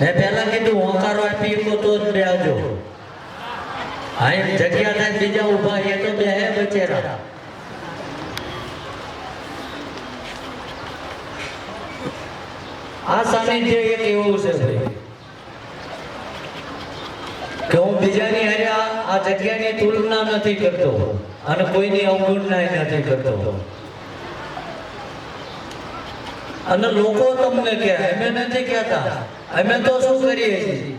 મેં પહેલા કીધું હોંકારો આપી શકો તો જ બેહજો. હા એમ જગ્યા થાય, બીજા ઊભા એ તો બે હે બચેરા. આ સાનિધ્ય એક એવું છે ભાઈ, કે હું બીજાની હારે આ જગ્યાની તુલના નથી કરતો અને કોઈની અવગણના નથી કરતો. અને લોકો તમને કહે, અમે નથી કહેતા. અમે તો શું કરીએ છીએ?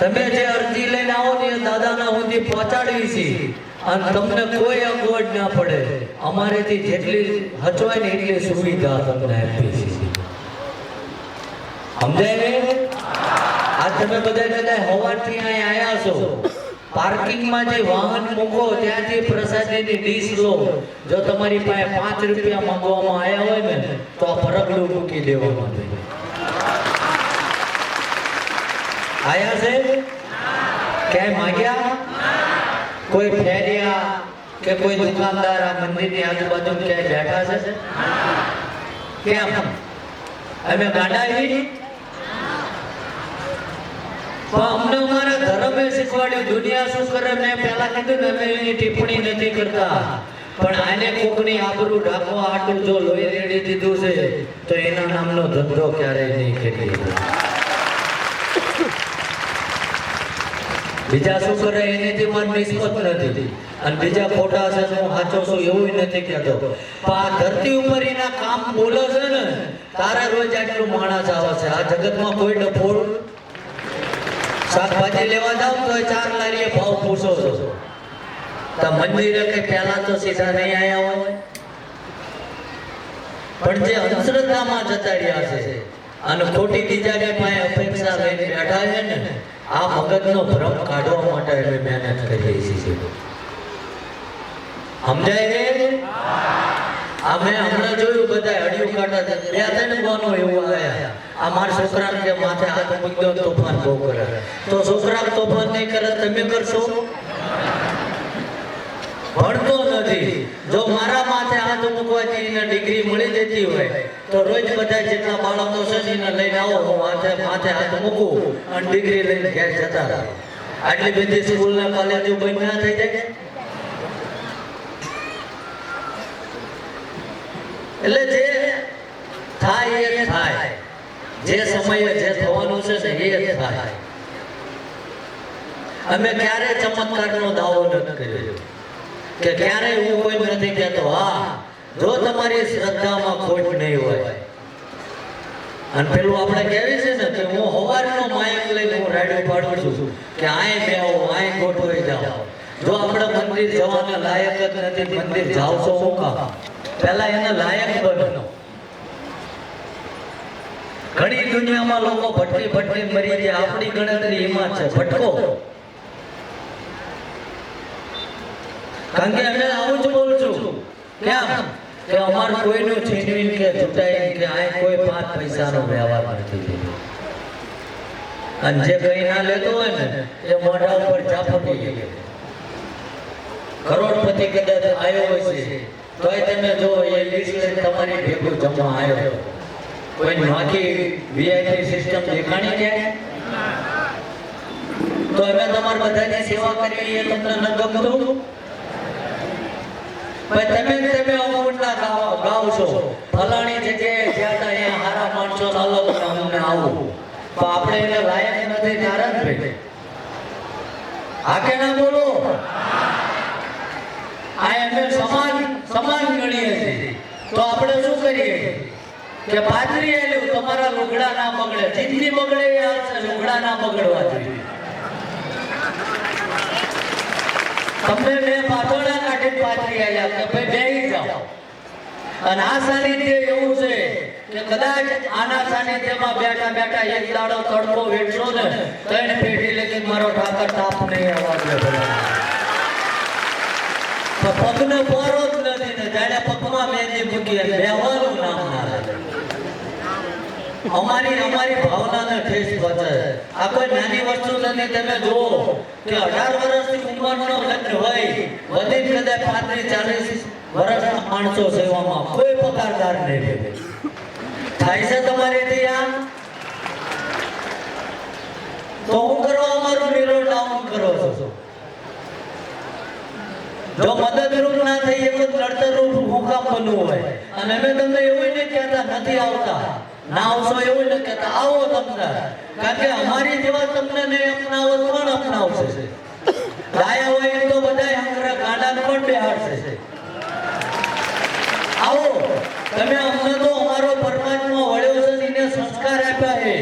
તમે જે અરજી લઈને આવો ને એ દાદાના સુધી પહોંચાડવી છીએ અને તમને કોઈ અગવડ ના પડે. અમારેથી જેટલી હચવાય ને એટલી સુવિધા તમને આપી છે સમજાય ને? આ તમે બધા બધા હોવાથી અહીં આવ્યા છો. પાર્કિંગમાં જે વાહન મૂકો, ત્યાંથી પ્રસાદીની ડીશ લો. જો તમારી પાસે પાંચ રૂપિયા માંગવામાં આવ્યા હોય ને, તો આ પરગડું મૂકી દેવાનું આયા છે? ક્યાંય માગ્યા? કોઈ ફેરિયા કે કોઈ દુકાનદાર આ મંદિરની આજુબાજુ ક્યાંય બેઠા છે? કેમ? અમે ગાડાવી પણ અમને અમારા ધર્મે શીખવાડ્યું, દુનિયા શું કરે? મેં પહેલા કીધું ને, અમે એની ટિપ્પણી નથી કરતા. પણ આને કોકની આબરૂ ઢાંકવા આટલું જો લોહી રેડી દીધું છે, તો એના નામનો ધંધો ક્યારેય નહીં ખેડી બીજા શું કરે એનેથી મન નિસ્બત નથી અને બીજા ખોટા છે હું સાચો છું એવું નથી કહેતો. પણ આ ધરતી ઉપર એના કામ બોલે છે ને, તારે રોજ આટલું માણસ આવે છે. આ જગતમાં કોઈ ડફોળ શાકભાજી લેવા જાવ તો ચાર લારીએ ભાવ પૂછો છો. તો મંદિરે કે પહેલા તો સીધા નહીં આવ્યા હોય? પણ જે અંધશ્રદ્ધામાં જતા છે અને ખોટી બીજાની પાસે અપેક્ષા લઈને બેઠા છે ને, આ મગજનો ભ્રમ કાઢવા માટે અમે મહેનત કરીએ છીએ. સમજાય રે અમે હમણાં જોયું બધા હડિયું કાઢતા બે ત્રણ બોનો એવું આવ્યા. આ મારા છોકરાને કે માથે હાથ મૂકી તોફાન બહુ કરે. તો છોકરા તોફાન નહીં કરે તમે કરશો? ભણતો નથી. જો મારા માથે હાથ મૂકવાથી એને ડિગ્રી મળી જતી હોય, તો રોજ બધા જેટલા બાળકો એને લઈને આવો, હું માથે માથે હાથ મૂકું અને ડિગ્રી લઈને ઘેર જતા રહે. આટલી બધી સ્કૂલ ને કોલેજો બંધ ના થઈ જાય? એટલે જે થાય એ થાય. જે સમયે જે થવાનું છે એ થાય. અમે ક્યારે ચમત્કારનો દાવો નથી કર્યો. કે ક્યારે હું કોઈ નથી કહેતો, હા, જો તમારી શ્રદ્ધામાં ખોટ નહીં હોય. અને પેલું આપણે કહેવી છે ને કે હું હવારનો માયક લઈને હું રાડ્યો પાડું છું કે આય બેહો આય ગોઠવાઈ જાઓ. જો આપણે મંદિર જવાના લાયક જ નથી, મંદિર જાવ છો હું કા પહેલા એને લાયક બનો. ઘણી દુનિયામાં લોકો ભટકી ભટકી મરી ગયા. આપણી ગણતરી એમાં છે. ભટકો. કારણ કે અમે આવું જ બોલું છું. કેમ? કે અમાર કોઈનું છીનવી કે છૂટાઈ કે આ કોઈ પાંચ પૈસાનો વ્યવહાર નથી. અને જે કઈ ના લેતો હોય ને, એ મોઢા ઉપર ઝાપટી ગયો કરોડપતિ કદાચ આવ્યો હોય છે, તોય તમે જો એ લિસ્ટ લઈને તમારી ભેગું જમવા આવ્યો કોઈ નાખી વીઆઈપી સિસ્ટમ દેખાણી ક્યાંય તો અમે તમારા બધાની સેવા કરી એ તમને ન ગમતું? પણ તમે તમે અમુકના ગાવ ગાવ છો. ફલાણી જગ્યાએ જ્યાં તા અહીંયા હારા માણસો અલગ ને અમને આવું. તો આપણે એને લાયક નથી ત્યારે જ ભાઈ આ કે ના બોલો? આ એમને સમાન સમાન ગણીએ છીએ. તો આપણે શું કરીએ? કે પાદરી આલ્યું તમારા લુગડા ના બગડે. જિંદગી બગડે લુગડા ના બગડવા જોઈએ. તમને બે પાતોડા કાઢી પાથરી આવ્યા કે ભાઈ બેહી જાઓ અને આ સાનિધ્ય એવું છે કે કદાચ આના સાનિધ્યમાં બેઠા બેઠા એક દાડો તડકો વેઠશો ને ત્રણ પેઢી લેતી મારો ઠાકર તાપ નહીં ભલા. પગનો પોરો જ નથી ને, જાણે પગમાં મહેંદી મૂકી અને નામ ના લે અમારી અમારી ભાવનાને ઠેસ પહોંચે આ કોઈ નાની વસ્તુ નથી. તમે જો કે અઢાર વર્ષની ઉંમરનો લગ્ન હોય વધી કદાચ પાંત્રીસ, ચાલીસ વર્ષના માણસો સેવામાં કોઈ પગારદાર નહીં રહે. થાય છે તમારે ત્યાં તો હું કરવા અમારું નિરો ડાઉન કરો છો. જો મદદરૂપ ના થઈ, એક જ નડતરરૂપ હું કામ બનવું હોય. અને અમે તમને એવું નહીં કહેતા, નથી આવતા. ના આવશો એવું નહીં કહેતા. આવો તમને. કારણ કે અમારી જેવા તમને નહીં અપનાવો કોણ અપનાવશે? ગાયા હોય તો બધા હંગરા ગાડા પણ બેહાડશે. આવો, તમે અમને તો અમારો પરમાત્મા વળ્યો છે ને એને સંસ્કાર આપ્યા છે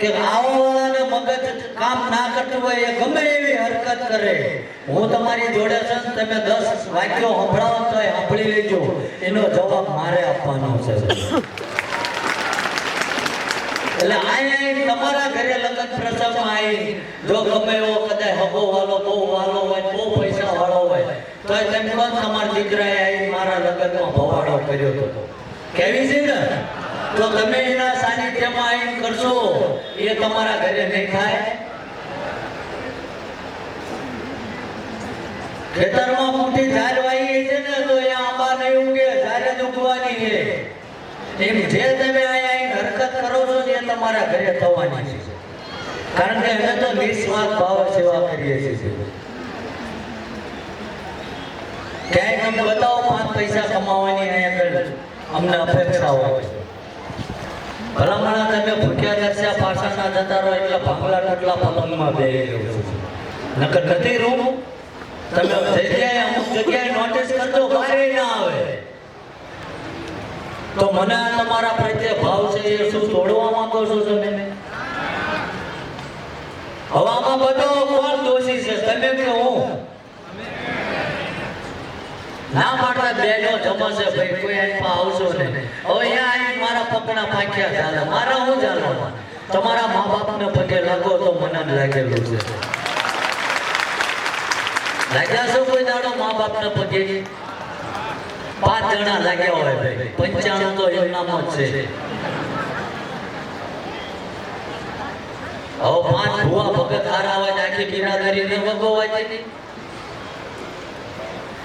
કે આવવાવાળાને મગજ કામ ના કરતું હોય એ ગમે એવી હરકત કરે. હું તમારી જોડે છે તમે દસ વાક્યો સંભળાવો તો સાંભળી લેજો. એનો જવાબ મારે આપવાનો છે. એટલે આય આય તમારા ઘરે લગ્ન પ્રસંગમાં આઈ જો ગમે એવો કદાચ હગો વાલો, બહુ વાલો હોય, બહુ પૈસા વાળો હોય, તો તેમ પણ તમારા દીકરાએ આઈ મારા લગ્નમાં ભવાડો કર્યો હતો? કેવી છે ને? તો તમે એના સાનિધ્યમાં આવીને કરશો, એ તમારા ઘરે નહીં થાય. ખેતરમાં મોટી ઝાડ વાઈ છે ને, તો એ આંબા નહીં ઉગે, ઝાડ જ છે. એમ જે તમે અહીંયા આવીને હરકત કરો છો ને તમારા ઘરે થવાની છે? કારણ કે અમે તો નિસ્વાર્થ ભાવ સેવા કરીએ છીએ. ક્યાંય તમે બતાવો પાંચ પૈસા કમાવાની અહીંયા આગળ અમને અપેક્ષા હોય. ભલામણા તમે ભૂખ્યા દર્શ્યા પાછળના જતા રહો એટલે ભાગલા ટટલા પલંગમાં બે નકર નથી રૂમ? તમે જગ્યાએ અમુક જગ્યાએ નોટિસ કરજો, બારે ના આવે. તો મને તમારા પ્રત્યે ભાવ છે એ શું તોડવા માંગો છો તમે? હવામાં બતાવો કોણ દોષી છે. તમે કે હું? ના પાડતા બેનો જમશે ભાઈ, કોઈ એમ આવશો ને હવે અહીંયા આવી મારા પગના પાક્યા ચાલે. મારા હું ચાલવા તમારા મા બાપને પગે લાગો તો મને જ લાગેલું છે. લાગ્યા છો કોઈ દાડો મા બાપને પગે? પાંચ જણા લાગ્યા હોય ભાઈ. પંચાણું તો એમનામાં જ છે. હવે પાંચ ભૂવા ભગત હારા હોય આખી બિરાદરી ને ભગવાય છે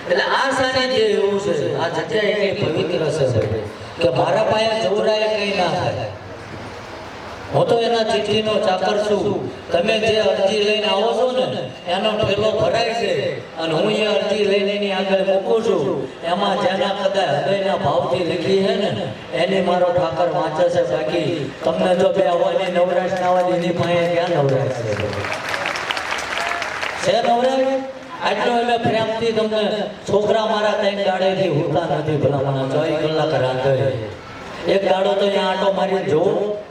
એટલે આ સાનિધ્ય એવું છે આ જગ્યા એ પવિત્ર છે કે મારા પાસે જોરાય કઈ ના થાય. હું તો એના ચિઠ્ઠીનો ચાકર છું. તમે જે અરજી લઈને આવો છો ને, એનો ઠેલો ભરાય છે. અને હું એ અરજી લઈને એની આગળ મૂકું છું. એમાં જેના કદાચ હૃદયના ભાવથી લીધી છે ને, એને મારો ઠાકર વાંચે છે બાકી. તમને જો બે આવવાની નવરાશ ના હોય, એની પાસે ક્યાં નવરાશ છે? નવરાશ? આટલો અમે પ્રેમથી તમને છોકરા મારા ત્યાં ગાડેથી હોતા નથી ભલામણા. ચોવીસ કલાક રાંધે. એક ગાડો તો અહીંયા આટો મારી જોઉં